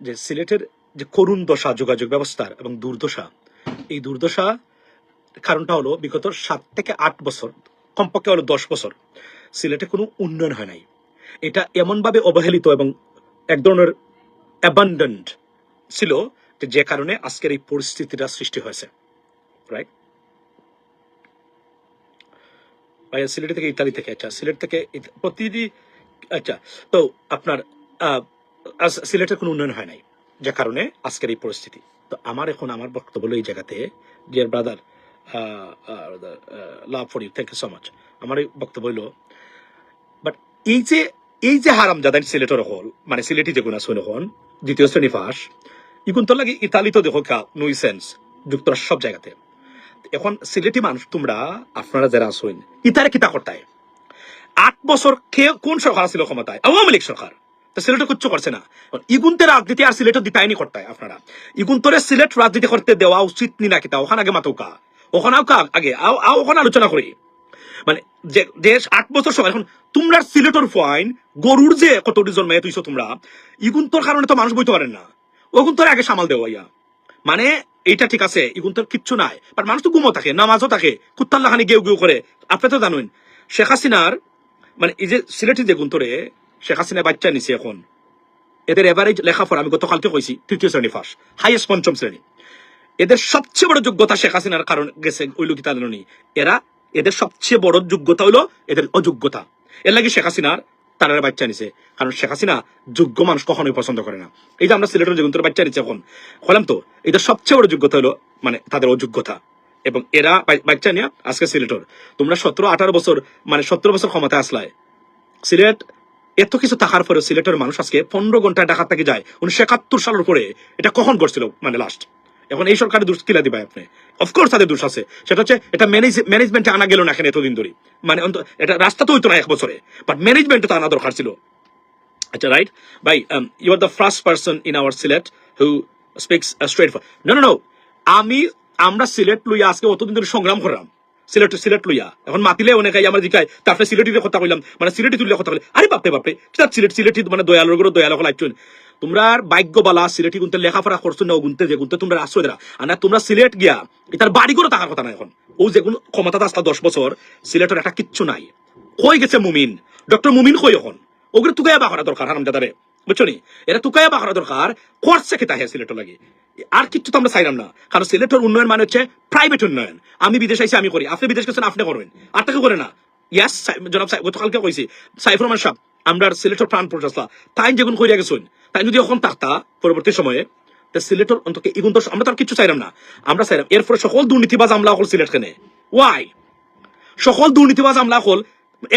যে সিলেটের যে করুণ দশা যোগাযোগ ব্যবস্থার এবং দুর্দশা, এই দুর্দশা কারণটা হলো বিগত সাত থেকে আট বছর, কমপক্ষে হলো দশ বছর, সিলেটে কোনো উন্নয়ন হয় নাই। এটা এমনভাবে অবহেলিত এবং এক ধরনের অ্যাবান্ডেন্ট ছিল যে কারণে আজকের এই পরিস্থিতিটা সৃষ্টি হয়েছে। রাইট সিলেট থেকে ইতালি থেকে আচ্ছা সিলেট থেকে প্রতিদিন আচ্ছা তো আপনার সিলেটের কোনো উন্নয়ন হয় নাই যে কারণে আজকের এই পরিস্থিতি। তো আমার এখন আমার বক্তব্য হলো এই জায়গাতে dear brother love for you thank you so much আমার এই বক্তব্য হলো বাট এই যে এই যে হারাম যাদের সিলেটের হল মানে সিলেটি যেগুলো আছে হন, দ্বিতীয় শ্রেণি ফাঁস ইগুন তো লাগে ইতালি তো দেখো কা নুইসেন্স যুক্তরাষ্ট্র সব জায়গাতে। এখন সিলেটি মানুষ তোমরা, আপনারা যারা আসুন ইতারে কিতা করতায়? আট বছর কে, কোন সরকার ছিল ক্ষমতায়? আওয়ামী লীগ সরকার। তো সিলেটে কিচ্ছু করছে না। ইগুনতে রাজনীতি আর সিলেটে দিতাইনি করতায় আপনারা। ইগুন্তরে সিলেট রাজনীতি করতে দেওয়া উচিত নি না কিতা ওখানে আগে মাতুকা। ওখানে আগে আও আও ওখানে আলোচনা করি। মানে যে যে আট বছর সময়, এখন তোমরা সিলেটর ফাইন গরুর যে কতটি জন্মে তুইছো তোমরা, ইগুন তোর কারণে তো মানুষ বইতে পারেন না। ওগুন তোর আগে সামাল দেওয়া ইয়া মানে এইটা ঠিক আছে, ইগুন তোর কিচ্ছু নাই। বাট মানুষ তো ঘুমো থাকে, নামাজও থাকে কুত্তাল্লা খানি গেউ গেউ করে। আপনি তো জানুন, শেখ হাসিনার মানে এই যে সিলেটি যে গুন্তরে শেখ হাসিনা বাচ্চা নিছে এখন। এদের এভারেজ লেখাপড়া, আমি গতকালকে কইছি, তৃতীয় শ্রেণি ফার্স্ট হাইয়েস্ট পঞ্চম শ্রেণি। এদের সবচেয়ে বড় যোগ্যতা শেখ হাসিনার কারণ গেছে ওই লোকিতা জানি এরা এদের সবচেয়ে বড় যোগ্যতা হলো এদের অযোগ্যতা। এর লাগে শেখ হাসিনার তারা বাচ্চা নিছে। কারণ শেখ হাসিনা যোগ্য মানুষ কখনোই পছন্দ করে না। এই যে আমরা সিলেটের যেগুন বাচ্চা নিচ্ছে এখন বললাম তো এদের সবচেয়ে বড় যোগ্যতা হলো মানে তাদের অযোগ্যতা। এবং এরা বাচ্চা নিয়ে আজকে সিলেটর। তোমরা সতেরো আঠারো বছর মানে সতেরো বছর ক্ষমতায় আসলায়। সিলেট এত কিছু থাকার পরেও সিলেটের মানুষ আজকে পনেরো ঘন্টায় ঢাকা থেকে যায়? উনিশশো একাত্তর সালের পরে এটা কখন করছিল? মানে লাস্ট এখন এই সরকারের দোষ কিলা দিবে আপনি? অফকোর্স তাদের দোষ আছে। সেটা হচ্ছে, এটা ম্যানেজমেন্টে আনা গেল না এখানে এতদিন ধরে। মানে এটা রাস্তা তো হইতো না এক বছরে। বাট ম্যানেজমেন্টে তো আনা দরকার ছিল। আচ্ছা রাইট ভাই you are the first person in our Sylhet who speaks straight no no no আমি আমরা সিলেট লইয়া আজকে অতদিন ধরে সংগ্রাম করলাম। সিলেট সিলেট লইয়া। এখন মাতিলে অনেকে আমরা জিকাই, তারপরে সিলেটির কথা কইলাম মানে সিলেটি তুলিয়া কথা কইলাম। আরে বাপরে বাপরে, কিতা সিলেট সিলেটি মানে দয়ালুর করে দয়াল হল আইচুন তোমরা বালা, সিলেটি গুনতে লেখাপড়া করছ না, গুনতে যে গুনতে তোমরা আশ্রয় দেরা আর না, তোমরা সিলেট গিয়া এটার বাড়ি করে থাকার কথা না এখন। ও যেগুলো ক্ষমতা আসলা দশ বছর সিলেটের একটা কিচ্ছু নাই। কই গেছে মুমিন? ডক্টর মুমিন কই এখন? ওগুলো তুকাইয়া বাহরা দরকার হারাম জাদারে বুঝছ নি এটা তুকাইয়া বাহরা দরকার করছে কি তাহে সিলেটর লাগে। আর কিছু তো আমরা চাইলাম না, কারণ সিলেটের উন্নয়ন মানে হচ্ছে প্রাইভেট উন্নয়ন। আমি বিদেশ আইসি, আমি করি। আপনি বিদেশ গেছেন, আপনি করবেন। আর তাকে করে না। ইয়াস জনাব গতকালকে কইছি, সাইফুর রহমান সাহেব, আমরা সিলেটের প্রাণ প্রচাসলা তাই যেগুন কইরা গেছেন, তাই যদি এখন থাকতা পরবর্তী সময়ে, তা সিলেটের অন্তত এগুন তো আমরা তো আর কিছু চাইলাম না। আমরা চাইলাম, এরপরে সকল দুর্নীতিবাজ আমলা হল সিলেট খানে ওয়াই সকল দুর্নীতিবাজ আমলা হল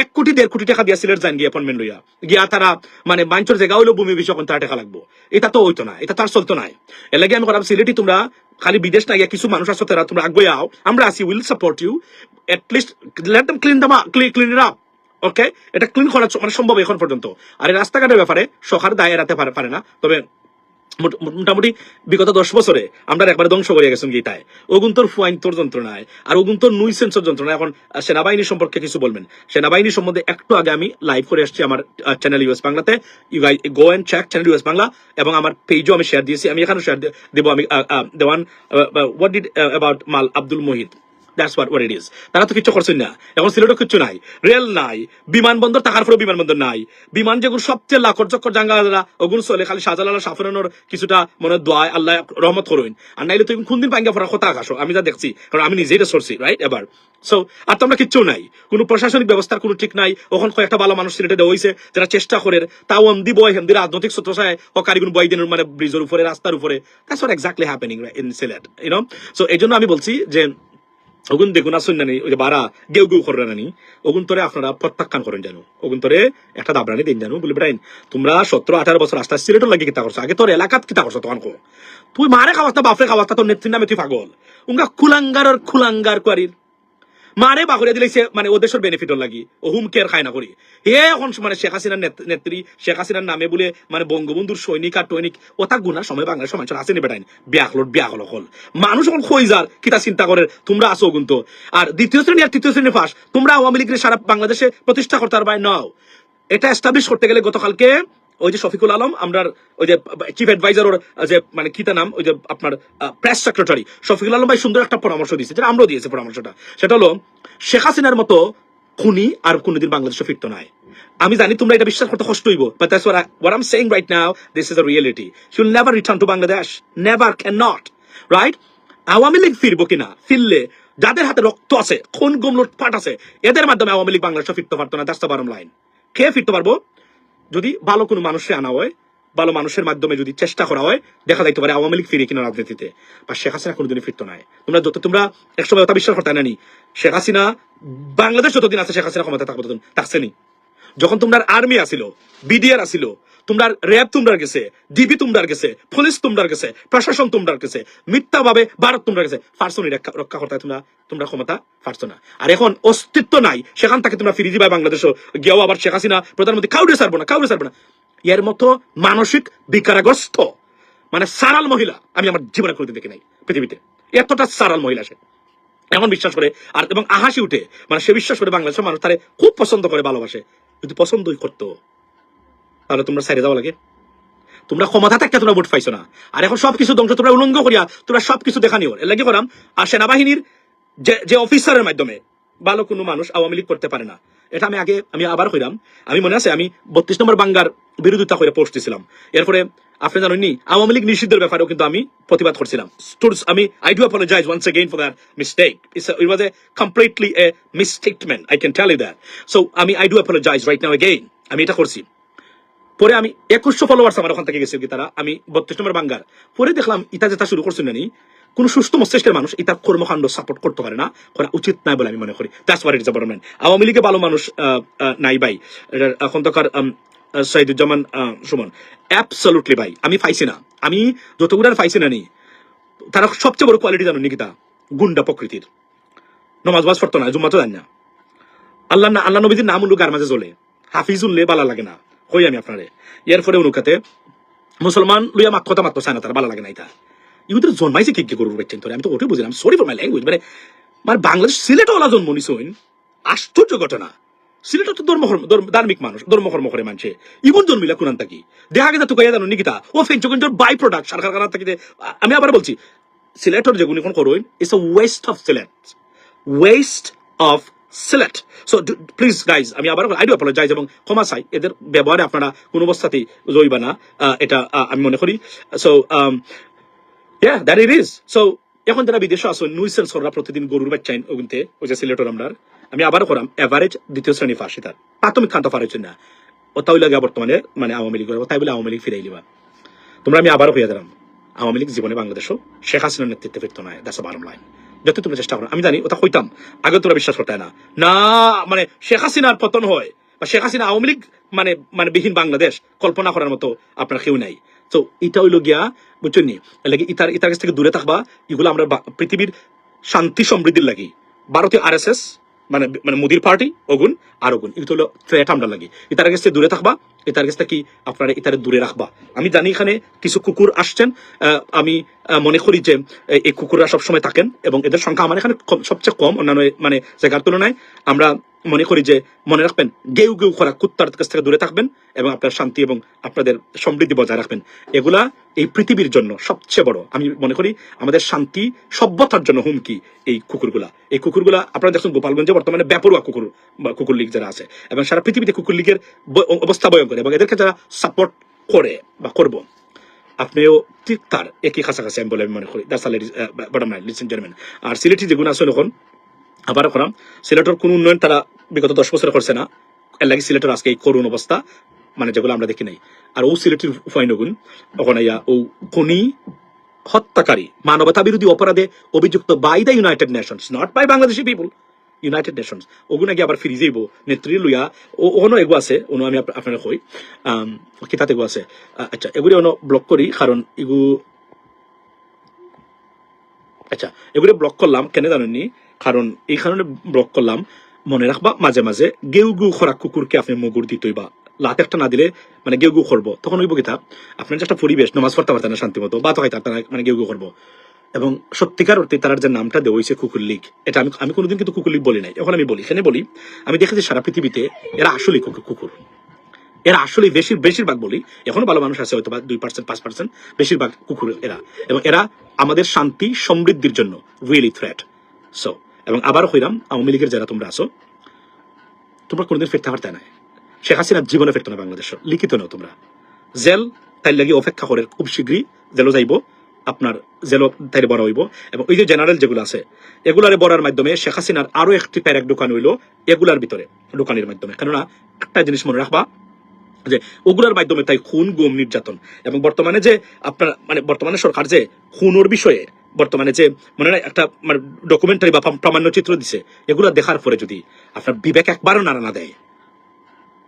এক কোটি, দেড় কোটি টাকা দিয়া সিলেট যান গিয়ে অ্যাপয়েন্টমেন্ট লইয়া। গিয়া তারা মানে বাঞ্চর জায়গা হইল, ভূমি বিষয় তারা টাকা লাগবো। এটা তো হইতো না, এটা তো আর চলতো নাই। এর আমি করাম সিলেটি তোমরা, খালি বিদেশ না গিয়া কিছু মানুষ আছো, তারা তোমরা আগে আও। আমরা আসি will support you. At least let them clean them clean up okay এটা ক্লিন করা মানে সম্ভব এখন পর্যন্ত। আর এই রাস্তাঘাটের ব্যাপারে সরকার দায় এড়াতে পারে না। তবে মোটামুটি বিগত দশ বছরে আমরা একবারে ধ্বংস করে গেছেন গীতায়। ওগুন তোর ফুয়াইন তোর যন্ত্রণায় আর ওগুন তোর নুই সেন্সর যন্ত্রণা, এখন সেনাবাহিনী সম্পর্কে কিছু বলবেন। সেনাবাহিনী সম্বন্ধে একটু আগে আমি লাইভ করে আসছি আমার চ্যানেল ইউএস বাংলাতে। You guy go and check channel US Bangla এবং আমার পেজও আমি শেয়ার দিয়েছি। আমি এখানেও শেয়ার দেবো আমি দেওয়ান what did about Mal Abdul Muhith that's what what it is তারা তো কিছু করছেন না। এখন সিলেটও কিছু নাই। রেল নাই। বিমানবন্দর থাকার পরেও বিমানবন্দর নাই। বিমান যেগুলো সবচেয়ে লাখর চক্কর জাঙ্গালা ওগুলো চলে খালি শাহজালাল সাফরানোর কিছুটা মনে দোয়ায় আল্লাহ রহমত করুন। আর নাইলে তুমি কোনদিন পাঙ্গা ফরা কথা আকাশো আমি যা দেখছি, কারণ আমি নিজেই সরছি রাইট এবার সো আর তো কিচ্ছু নাই। কোনো প্রশাসনিক ব্যবস্থার কোনো ঠিক নাই। ওখান কয়েকটা ভালো মানুষ সিলেটে দেওয়া হয়েছে যারা চেষ্টা করে তাও অন্দি বয় হেন্দি রাজনৈতিক সূত্রসায় ও কারিগুন বই দিনের মানে ব্রিজের উপরে, রাস্তার উপরে। That's what exactly happening in Sylhet you know so এই জন্য আমি বলছি যে ওগুন দেখুন, আসুন নানি ওই যে বারা, গেউ গেউ করে নানি ওগুন তোরে আপনারা প্রত্যাখ্যান করেন জানো। ওগুন তোরে একটা দাবরানি দিন জানো, বলি বেটাইন, তোমরা সতেরো, আঠারো বছর রাস্তা সিলেটর লাগে কিতা করছ? আগে তোর এলাকাত কিতা করছ কো তুই মারে খাওয়াস্তা বাপরে খাওয়াস্তা তোর নেত্রীর নামে তুই পাগল। উঙ্গা খুলাঙ্গার আর খুলাঙ্গার কোয়ারির। মারে বাহুরে দিলাইছে মানে ও দেশের বেনিফিটর লাগি। ও হুম কেয়ার খায় না করি হে এখন মানে শেখ হাসিনার নেত্রী শেখ হাসিনার নামে বলে মানে বঙ্গবন্ধুর সৈনিক আর টৈনিক ওটা গুনার সময় বাংলাদেশ সমাজ আসেনি বেটাইন? বিয়া হল বিয়া হল মানুষ এখন খই যার কিতা চিন্তা করে তোমরা আসো কিন্তু। আর দ্বিতীয় শ্রেণি আর তৃতীয় শ্রেণি ফাঁস, তোমরা আওয়ামী লীগের সারা বাংলাদেশে প্রতিষ্ঠা করতে পারবে নাও। এটা এস্টাবলিশ করতে গেলে গতকালকে ওই যে শফিকুল আলম আমরা ওই যে চিফ অ্যাডভাইজার ওর যে মানে কি নাম? ওই যে আপনার প্রেস সেক্রেটারি শফিকুল আলম ভাই সুন্দর একটা পরামর্শ দিয়েছে, যেটা আমরাও দিয়েছি পরামর্শটা। সেটা হলো, শেখ হাসিনার মতো খুনি আর কোনোদিন বাংলাদেশে ফিরতো নাই আমি জানি তোমরা এটা বিশ্বাস করতে কষ্ট হইব but that's what I'm saying right now, this is a reality. She will never return to Bangladesh. Never, cannot. Right? Awami League ফিরবো কিনা? ফিরলে যাদের হাতে রক্ত আছে, খুন গুম লুটপাট আছে, এদের মাধ্যমে আওয়ামী লীগ বাংলাদেশে ফিরতে পারতো না দ্যাটস দ্য বারম লাইন কে ফিরতে পারব? যদি ভালো কোনো মানুষে আনা হয়, ভালো মানুষের মাধ্যমে যদি চেষ্টা করা হয়, দেখা যাইতে পারে আওয়ামী লীগ ফিরে কিনা রাজনীতিতে। বা শেখ হাসিনা কোনোদিনই ফিরতো নাই। তোমরা যত তোমরা একসময় ওটা বিশ্বাস করতে নি শেখ হাসিনা, বাংলাদেশ যতদিন আছে শেখ হাসিনা ক্ষমতা থাকব ততদিন। থাকছেনি। যখন তোমরা আর্মি আসিল, বিডিআর আসিল তোমরা র্যাব তোমরার গেছে, ডিবি তোমরার গেছে, পুলিশ তোমরার গেছে, প্রশাসন তোমরার গেছে মিথ্যা ভাবে ভারত তোমরা গেছে পারছ রক্ষা করতে তোমরা তোমরা ক্ষমতা পারছ না। আর এখন অস্তিত্ব নাই, সেখান থেকে তোমরা ফিরে দিবা বাংলাদেশও। গিয়েও আবার শেখ হাসিনা, প্রধানমন্ত্রী, কাউরে সারবো না, কাউরে সারবো না। এর মতো মানসিক বিকারগ্রস্ত মানে সারাল মহিলা আমি আমার জীবনে করতে দেখি নাই পৃথিবীতে। এতটা সারাল মহিলা সে। এমন বিশ্বাস করে, আর এবং আহাসি উঠে মানে সে বিশ্বাস করে বাংলাদেশের মানুষ তারে খুব পছন্দ করে, ভালোবাসে। যদি পছন্দই করতো। তাহলে তোমরা সাইডে যাওয়া লাগে। তোমরা ক্ষমতা থাকতে তোমরা ভোট পাইছো না। আর এখন সবকিছু ধ্বংস তোমরা উলঙ্গ করিয়া তোমরা সবকিছু দেখানিও এর লাগে করাম আর সেনাবাহিনীর যে যে অফিসারের মাধ্যমে ভালো কোনো মানুষ আওয়ামী লীগ করতে পারে না। এটা আমি আগে আমি আবার কইরাম। আমি মনে আছে আমি বত্রিশ নম্বর বাঙ্গার বিরোধিতা করে পোস্ট দিছিলাম। এরপরে আপনি জানেননি আওয়ামী লীগ নিষিদ্ধের ব্যাপারেও কিন্তু আমি প্রতিবাদ করছিলাম। Students, আমি I do apologize once again for that mistake it's it was a completely a mistakement I can tell you that so আমি I do apologize right now again আমি এটা করছি। পরে আমি একুশশো ফলোয়ার্স আমার ওখান থেকে গেছে কি তারা? আমি বত্রিশ নম্বর বাঙ্গার। পরে দেখলাম ইটা যেটা শুরু করছেন না নি কোন সুস্থ মস্তিষ্কের মানুষ ইতার কর্মকাণ্ড সাপোর্ট করতে পারে না করা উচিত নাই বলে আমি মনে করি। That's what it's government Awami লীগে ভালো মানুষ নাই ভাই। এখন তখন সাইদুজ্জামান আহ, সুমন। অ্যাবসলুটলি ভাই আমি পাইছি না। আমি যতগুলো পাইছি না নি তারা সবচেয়ে বড় কোয়ালিটি জানো নিকিতা? গুন্ডা প্রকৃতির। নমাজ বাজ পড়তো না জুম্মা তো জানি না। আল্লাহ না আল্লাহ নবীজির নাম উল্লু গার মাঝে জ্বলে। হাফিজ উল্লে বালা লাগে না। কই আমি আপনারে? এর পরে অনুকাতে মুসলমান লইয়া মাত কথা মাত্র চায় না, তার বালা লাগে না এটা। ইউদের জন্মাইছে কি কি করব বেচেন আমি তো ওটাই বুঝলাম। সরি ফর মাই ল্যাঙ্গুয়েজ মানে মানে বাংলাদেশ সিলেটে ওলা জন্ম নিছইন আশ্চর্য ঘটনা। সিলেটত তো ধর্ম ধার্মিক মানুষ ধর্ম কর্ম করে মানছে। ইগুন জন্মিলা কুনান থাকি দেখা গেছে তো কইয়া জানো নিকিতা। ও ফেঞ্চকঞ্জর বাই প্রোডাক্ট সরকার কারণ থাকি আমি আবার বলছি, সিলেটর যেগুলো এখন করইন it's a waste of Sylhet waste of Sylhet so please guys আমি আবার আই ডু অ্যাপোলজাইজ এবং ক্ষমা চাই। এদের ব্যবহারে আপনারা কোনো অবস্থাতেই জইবা না এটা আমি মনে করি। So yeah that it is so এখন যারা বিদেশে আসো নুইসেল সররা প্রতিদিন গরুর বাচ্চা ওগুনতে, ওই যে সিলেটর আমরা আমি আবারও করাম এভারেজ দ্বিতীয় শ্রেণি ফাঁসি তার প্রাথমিক খান্ত ফারের জন্য। ওটাই লাগে বর্তমানে মানে আওয়ামী লীগ তাই বলে আওয়ামী লীগ ফিরাই লিবা। তোমরা আমি আবারও হইয়া দিলাম আওয়ামী লীগ জীবনে বাংলাদেশও শেখ হাসিনার নেতৃত্বে ফিরতো না দ্যাটস বারম লাইন যত তোমরা চেষ্টা করো, আমি জানি ওটা হইতাম আগে তোমরা বিশ্বাস করতে না। না মানে শেখ হাসিনার পতন হয়, বা শেখ হাসিনা আওয়ামী লীগ মানে মানে বিহীন বাংলাদেশ, কল্পনা করার মতো আপনার কেউ নাই। তো এটা হইল গিয়া, বুঝছেন নি? লাগে ইতার ইতার কাছ থেকে দূরে থাকবা, এগুলো আমরা পৃথিবীর শান্তি সমৃদ্ধির লাগি। ভারতীয় আর মানে মানে মোদির পার্টি অগুন আর অগুন এগুলো হলো থ্রেট আমরা লাগি। ইতার কাছ থেকে দূরে থাকবা কাছ থেকে কি আপনারা ইতারে দূরে রাখবা। আমি জানি এখানে কিছু কুকুর আসছেন আমি মনে করি যে এই- কুকুররা সবসময় থাকেন এবং এদের সংখ্যা আমার এখানে সবচেয়ে কম অন্যান্য মানে জায়গার তুলনায়। আমরা মনে করি যে, মনে রাখবেন, গেউ গেউ করা কুত্তার কাছ থেকে দূরে থাকবেন এবং আপনার শান্তি এবং আপনাদের সমৃদ্ধি বজায় রাখবেন। এগুলা এই পৃথিবীর জন্য সবচেয়ে বড়। আমি মনে করি আমাদের শান্তি, সভ্যতার জন্য হুমকি এই কুকুরগুলা। এই কুকুরগুলা, আপনারা দেখুন গোপালগঞ্জে বর্তমানে ব্যাপরুয়া কুকুর কুকুর লীগ যারা আছে এবং সারা পৃথিবীতে কুকুর লীগের অবস্থা ভয়ঙ্কর। এবং এদেরকে যারা সাপোর্ট করে বা করব, আপনিও ঠিক তার একই কাছাকাছি আমি বলে আমি মনে করি। That's bottom line listen gentleman আর সিলেটি যেগুলো আছে এখন আবার করাম, সিলেটের কোনো উন্নয়ন তারা বিগত দশ বছরে করছে না। এর লাগে সিলেটের আজকে এই করুণ অবস্থা মানে যেগুলো আমরা দেখি নাই। আর ও সিলেটের ফাইনগুন ওখানে ইয়া, ও খনি, হত্যাকারী মানবতা বিরোধী অপরাধে অভিযুক্ত by the United Nations not by Bangladeshi people United Nations ওগুলো নাকি আবার ফিরি যাইব। নেত্রী লইয়া, ও ওনো এগো আছে ওনো আমি আপ- আপনারা কই। কিতাত এগো আছে? আচ্ছা এগুলি ওনো ব্লক করি, কারণ এগু আচ্ছা এগুলো ব্লক করলাম, কেন জানেননি? কারণ এই কারণে ব্লক করলাম। মনে রাখবা মাঝে মাঝে গেউ গু খরা কুকুরকে আপনি মগুর দিতই বা লাত একটা না দিলে মানে গেউ গু করব তখন ওই বকিতা আপনার যে একটা পরিবেশ, নমাজ পড়তে পারতেন না শান্তি মতো, বা তো হয় তারা মানে গেউ গু করব এবং সত্যিকার অর্থে তার যে নামটা দেওয়া হয়েছে কুকুর লীগ, এটা আমি আমি কোনোদিন কিন্তু কুকুর লীগ বলি নাই। এখন আমি বলি এখানে বলি, আমি দেখেছি সারা পৃথিবীতে এরা আসলে কুকুর। এরা আসলে বেশির বেশিরভাগ বলি, এখনও ভালো মানুষ আছে হয়তো বা দুই পার্সেন্ট পাঁচ পার্সেন্ট বেশিরভাগ কুকুর এরা। এবং এরা আমাদের শান্তি, সমৃদ্ধির জন্য রিয়েলি থ্রেট সো এবং আবার হইলাম আওয়ামী লীগের যারা তোমরা আছো, তোমরা কোনোদিন ফিরতে পারতে নাই। শেখ হাসিনার জীবনে ফিরতো না বাংলাদেশ। লিখিত নাও তোমরা। জেল তাই লাগি অপেক্ষা করে, খুব শীঘ্রই জেলও যাইব। আপনার জেলও তাই বড় হইব। এবং ওই যে জেনারেল যেগুলো আছে, এগুলারে বড়ার মাধ্যমে শেখ হাসিনার আরও একটি প্যারেক দোকান হইল এগুলার ভিতরে, দোকানের মাধ্যমে। কেননা একটা জিনিস মনে রাখবা, যে ওগুলার মাধ্যমে তাই খুন, গুম, নির্যাতন। এবং বর্তমানে যে আপনার মানে বর্তমানে সরকার যে খুনোর বিষয়ে বর্তমানে যে মনে হয় একটা মানে ডকুমেন্টারি বা প্রামাণ্য চিত্র দিছে, এগুলো দেখার পরে যদি আপনার বিবেক একবারও নাড়া না দেয়,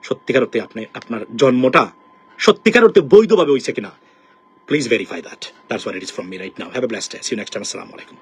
সত্যিকার অর্থে আপনি, আপনার জন্মটা সত্যিকার অর্থে বৈধভাবে হয়েছে কিনা Please verify that. That's what it is from me right now. Have a blessed day. See you next time. Assalamu alaikum.